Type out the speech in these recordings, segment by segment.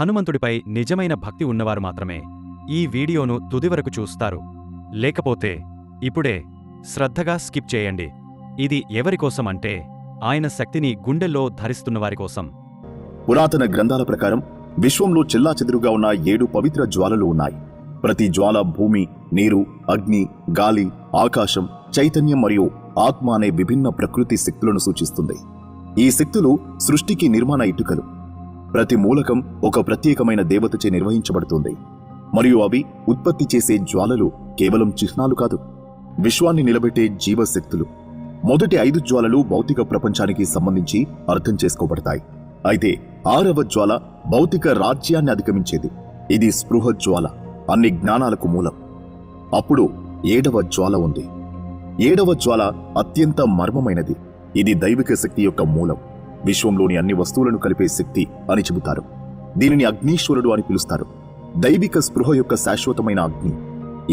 హనుమంతుడిపై నిజమైన భక్తి ఉన్నవారు మాత్రమే ఈ వీడియోను తుదివరకు చూస్తారు. లేకపోతే ఇప్పుడే శ్రద్ధగా స్కిప్ చేయండి. ఇది ఎవరికోసం అంటే ఆయన శక్తిని గుండెల్లో ధరిస్తున్నవారి కోసం. పురాతన గ్రంథాల ప్రకారం విశ్వంలో చెల్లాచెదురుగా ఉన్న ఏడు పవిత్ర జ్వాలలు ఉన్నాయి. ప్రతి జ్వాల భూమి నీరు అగ్ని గాలి ఆకాశం చైతన్యం మరియు ఆత్మ అనే విభిన్న ప్రకృతి శక్తులను సూచిస్తుంది. ఈ శక్తులు సృష్టికి నిర్మాణ ఇటుకలు. ప్రతి మూలకం ఒక ప్రత్యేకమైన దేవతచే నిర్వహించబడుతుంది. మరియు అవి ఉత్పత్తి చేసే జ్వాలలు కేవలం చిహ్నాలు కాదు. విశ్వాన్ని నిలబెట్టే జీవశక్తులు. మొదటి ఐదు జ్వాలలు భౌతిక ప్రపంచానికి సంబంధించి అర్థం చేసుకోబడతాయి. అయితే ఆరవ జ్వాల భౌతిక రాజ్యాన్ని అధిగమించేది. ఇది స్పృహ జ్వాల అన్ని జ్ఞానాలకు మూలం. అప్పుడు ఏడవ జ్వాల ఉంది. ఏడవ జ్వాల అత్యంత మర్మమైనది. ఇది దైవిక శక్తి యొక్క మూలం. విశ్వంలోని అన్ని వస్తువులను కలిపే శక్తి అని చెబుతారు. దీనిని అగ్నీశ్వరుడు అని పిలుస్తారు. దైవిక స్పృహ యొక్క శాశ్వతమైన అగ్ని.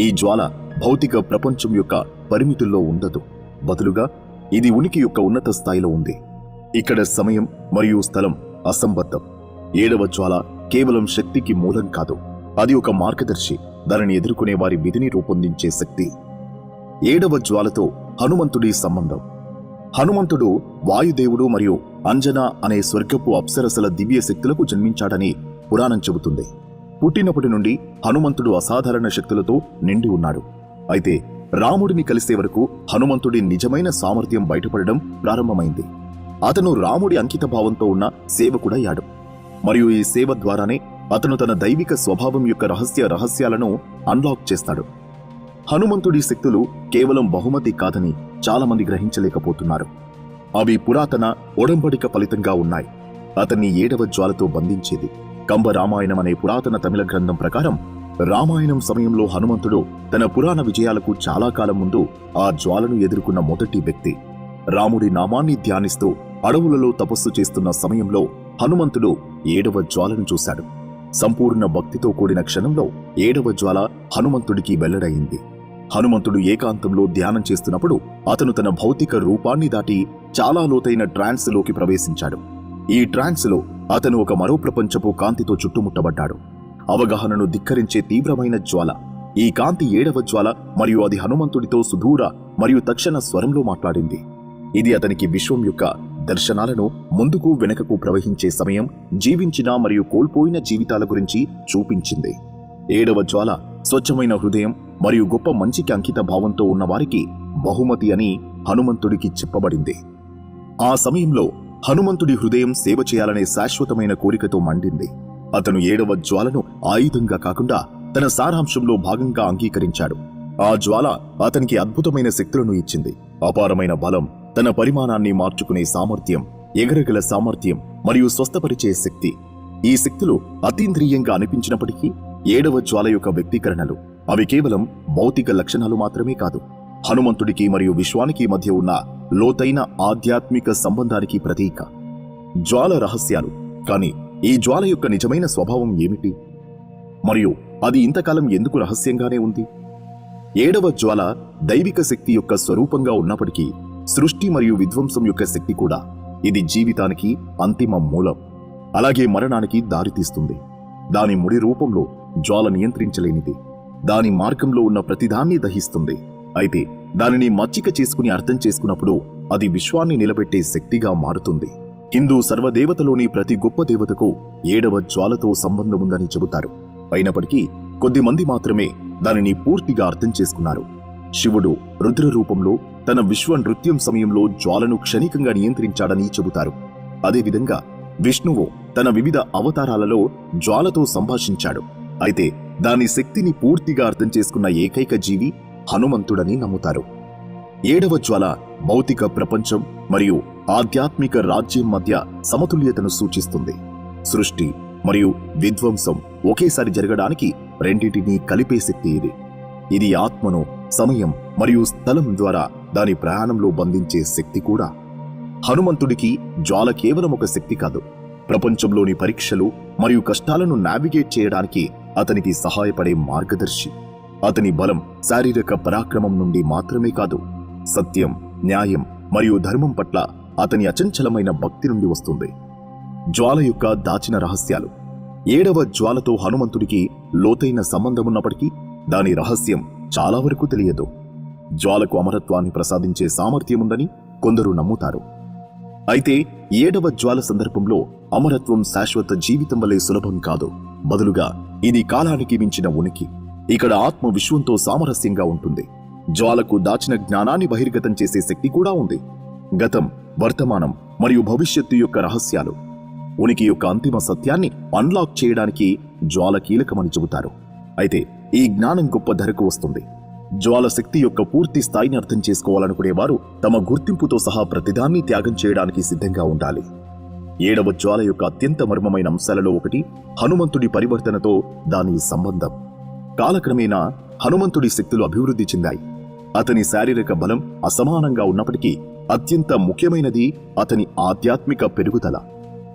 ఈ జ్వాల భౌతిక ప్రపంచం యొక్క పరిమితుల్లో ఉండదు. బదులుగా ఇది ఉనికి యొక్క ఉన్నత స్థాయిలో ఉంది. ఇక్కడ సమయం మరియు స్థలం అసంబద్ధం. ఏడవ జ్వాల కేవలం శక్తికి మూలం కాదు. అది ఒక మార్గదర్శి. దానిని ఎదుర్కొనే వారి విధిని రూపొందించే శక్తి. ఏడవ జ్వాలతో హనుమంతుడి సంబంధం. హనుమంతుడు వాయుదేవుడు మరియు అంజనా అనే స్వర్గపు అప్సరసల దివ్య శక్తులకు జన్మించాడని పురాణం చెబుతుంది. పుట్టినప్పటి నుండి హనుమంతుడు అసాధారణ శక్తులతో నిండి ఉన్నాడు. అయితే రాముడిని కలిసే వరకు హనుమంతుడి నిజమైన సామర్థ్యం బయటపడడం ప్రారంభమైంది. అతను రాముడి అంకిత భావంతో ఉన్న సేవకుడయ్యాడు మరియు ఈ సేవ ద్వారానే అతను తన దైవిక స్వభావం యొక్క రహస్య రహస్యాలను అన్లాక్ చేస్తాడు. హనుమంతుడి శక్తులు కేవలం బహుమతి కాదని చాలామంది గ్రహించలేకపోతున్నారు. అవి పురాతన ఒడంబడిక ఫలితంగా ఉన్నాయి. అతన్ని ఏడవ జ్వాలతో బంధించేది కంబ రామాయణం అనే పురాతన తమిళ గ్రంథం ప్రకారం రామాయణం సమయంలో హనుమంతుడు తన పురాణ విజయాలకు చాలా కాలం ముందు ఆ జ్వాలను ఎదుర్కొన్న మొదటి వ్యక్తి. రాముడి నామాన్ని ధ్యానిస్తూ అడవులలో తపస్సు చేస్తున్న సమయంలో హనుమంతుడు ఏడవ జ్వాలను చూశాడు. సంపూర్ణ భక్తితో కూడిన క్షణంలో ఏడవ జ్వాల హనుమంతుడికి వెల్లడయింది హనుమంతుడు ఏకాంతంలో ధ్యానం చేస్తున్నప్పుడు అతను తన భౌతిక రూపాన్ని దాటి చాలా లోతైన ట్రాన్స్లోకి ప్రవేశించాడు. ఈ ట్రాన్స్లో అతను ఒక మరో ప్రపంచపు కాంతితో చుట్టుముట్టబడ్డాడు. అవగాహనను ధిక్కరించే తీవ్రమైన జ్వాల. ఈ కాంతి ఏడవ జ్వాల మరియు అది హనుమంతుడితో సుదూర మరియు తక్షణ స్వరంలో మాట్లాడింది. ఇది అతనికి విశ్వం యొక్క దర్శనాలను ముందుకు వెనుకకు ప్రవహించే సమయం జీవించిన మరియు కోల్పోయిన జీవితాల గురించి చూపించింది. ఏడవ జ్వాల స్వచ్ఛమైన హృదయం మరియు గొప్ప మంచికి అంకిత భావంతో ఉన్నవారికి బహుమతి అని హనుమంతుడికి చెప్పబడింది. ఆ సమయంలో హనుమంతుడి హృదయం సేవ చేయాలనే శాశ్వతమైన కోరికతో మండింది. అతను ఏడవ జ్వాలను ఆయుధంగా కాకుండా తన సారాంశంలో భాగంగా అంగీకరించాడు. ఆ జ్వాల అతనికి అద్భుతమైన శక్తులను ఇచ్చింది. అపారమైన బలం తన పరిమాణాన్ని మార్చుకునే సామర్థ్యం ఎగరగల సామర్థ్యం మరియు స్వస్థపరిచే శక్తి. ఈ శక్తులు అతీంద్రియంగా అనిపించినప్పటికీ ఏడవ జ్వాల యొక్క వ్యక్తీకరణలు. అవి కేవలం భౌతిక లక్షణాలు మాత్రమే కాదు హనుమంతుడికి మరియు విశ్వానికి మధ్య ఉన్న లోతైన ఆధ్యాత్మిక సంబంధానికి ప్రతీక. జ్వాల రహస్యాలు. కానీ ఈ జ్వాల యొక్క నిజమైన స్వభావం ఏమిటి? మరియు అది ఇంతకాలం ఎందుకు రహస్యంగానే ఉంది? ఏడవ జ్వాల దైవిక శక్తి యొక్క స్వరూపంగా ఉన్నప్పటికీ సృష్టి మరియు విధ్వంసం యొక్క శక్తి కూడా ఇది జీవితానికి అంతిమ మూలం. అలాగే మరణానికి దారితీస్తుంది. దాని ముడి రూపంలో జ్వాల నియంత్రించలేనిది. దాని మార్గంలో ఉన్న ప్రతిదాన్ని దహిస్తుంది. అయితే దానిని మచ్చిక చేసుకుని అర్థం చేసుకున్నప్పుడు అది విశ్వాన్ని నిలబెట్టే శక్తిగా మారుతుంది. హిందూ సర్వదేవతలోని ప్రతి గొప్ప దేవతకు ఏడవ జ్వాలతో సంబంధం ఉందని చెబుతారు. అయినప్పటికీ కొద్దిమంది మాత్రమే దానిని పూర్తిగా అర్థం చేసుకున్నారు. శివుడు రుద్ర రూపంలో తన విశ్వ నృత్యం సమయంలో జ్వాలను క్షణికంగా నియంత్రించాడని చెబుతారు. అదేవిధంగా విష్ణువు తన వివిధ అవతారాలలో జ్వాలతో సంభాషించాడు. అయితే దాని శక్తిని పూర్తిగా అర్థం చేసుకున్న ఏకైక జీవి హనుమంతుడని నమ్ముతారు. ఏడవ జ్వాల భౌతిక ప్రపంచం మరియు ఆధ్యాత్మిక రాజ్యం మధ్య సమతుల్యతను సూచిస్తుంది. సృష్టి మరియు విధ్వంసం ఒకేసారి జరగడానికి రెండింటినీ కలిపే శక్తి ఇది. ఇది ఆత్మను సమయం మరియు స్థలం ద్వారా దాని ప్రయాణంలో బంధించే శక్తి కూడా. హనుమంతుడికి జ్వాల కేవలం ఒక శక్తి కాదు. ప్రపంచంలోని పరీక్షలు మరియు కష్టాలను నావిగేట్ చేయడానికి అతనికి సహాయపడే మార్గదర్శి. అతని బలం శారీరక పరాక్రమం నుండి మాత్రమే కాదు సత్యం న్యాయం మరియు ధర్మం పట్ల అతని అచంచలమైన భక్తి నుండి వస్తుంది. జ్వాల యొక్క దాచిన రహస్యాలు. ఏడవ జ్వాలతో హనుమంతుడికి లోతైన సంబంధమున్నప్పటికీ దాని రహస్యం చాలా వరకు తెలియదు. జ్వాలకు అమరత్వాన్ని ప్రసాదించే సామర్థ్యముందని కొందరు నమ్ముతారు. అయితే ఏడవ జ్వాల సందర్భంలో అమరత్వం శాశ్వత జీవితం వలె సులభం కాదు. బదులుగా ఇది కాలానికి మించిన ఉనికి. ఇక్కడ ఆత్మ విశ్వంతో సామరస్యంగా ఉంటుంది. జ్వాలకు దాచిన జ్ఞానాన్ని బహిర్గతం చేసే శక్తి కూడా ఉంది. గతం వర్తమానం మరియు భవిష్యత్తు యొక్క రహస్యాలు. ఉనికి యొక్క అంతిమ సత్యాన్ని అన్లాక్ చేయడానికి జ్వాల కీలకమని చెబుతారు. అయితే ఈ జ్ఞానం గొప్ప ధరకు వస్తుంది. జ్వాల శక్తి యొక్క పూర్తి స్థాయిని అర్థం చేసుకోవాలనుకునేవారు తమ గుర్తింపుతో సహా ప్రతిదాన్ని త్యాగం చేయడానికి సిద్ధంగా ఉండాలి. ఏడవ జ్వాల యొక్క అత్యంత మర్మమైన అంశాలలో ఒకటి హనుమంతుడి పరివర్తనతో దాని సంబంధం. కాలక్రమేణా హనుమంతుడి శక్తులు అభివృద్ధి చెందాయి. అతని శారీరక బలం అసమానంగా ఉన్నప్పటికీ అత్యంత ముఖ్యమైనది అతని ఆధ్యాత్మిక పెరుగుదల.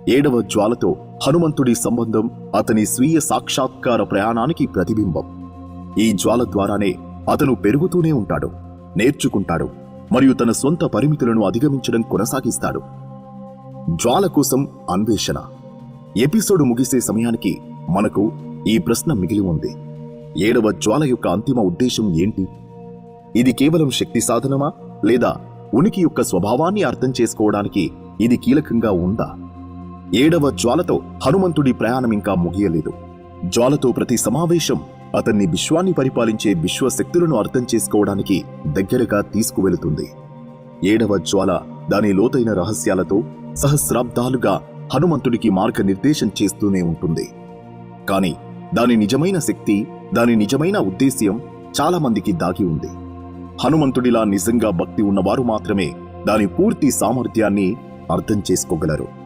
ఏడవ జ్వాలతో హనుమంతుడి సంబంధం అతని స్వీయ సాక్షాత్కార ప్రయాణానికి ప్రతిబింబం. ఈ జ్వాల ద్వారానే అతను పెరుగుతూనే ఉంటాడు నేర్చుకుంటాడు మరియు తన సొంత పరిమితులను అధిగమించడం కొనసాగిస్తాడు. జ్వాల కోసం అన్వేషణ. ఎపిసోడ్ ముగిసే సమయానికి మనకు ఈ ప్రశ్న మిగిలి ఉంది. ఏడవ జ్వాల యొక్క అంతిమ ఉద్దేశం ఏంటి? ఇది కేవలం శక్తి సాధనమా? లేదా ఉనికి యొక్క స్వభావాన్ని అర్థం చేసుకోవడానికి ఇది కీలకంగా ఉందా? ఏడవ జ్వాలతో హనుమంతుడి ప్రయాణం ఇంకా ముగియలేదు. జ్వాలతో ప్రతి సమావేశం అతన్ని విశ్వాన్ని పరిపాలించే విశ్వశక్తులను అర్థం చేసుకోవడానికి దగ్గరగా తీసుకువెళుతుంది. ఏడవ జ్వాల దాని లోతైన రహస్యాలతో సహస్రాబ్దాలుగా హనుమంతుడికి మార్గనిర్దేశం చేస్తూనే ఉంటుంది. కానీ దాని నిజమైన శక్తి దాని నిజమైన ఉద్దేశ్యం చాలా మందికి దాగి ఉంది. హనుమంతుడిలా నిజంగా భక్తి ఉన్నవారు మాత్రమే దాని పూర్తి సామర్థ్యాన్ని అర్థం చేసుకోగలరు.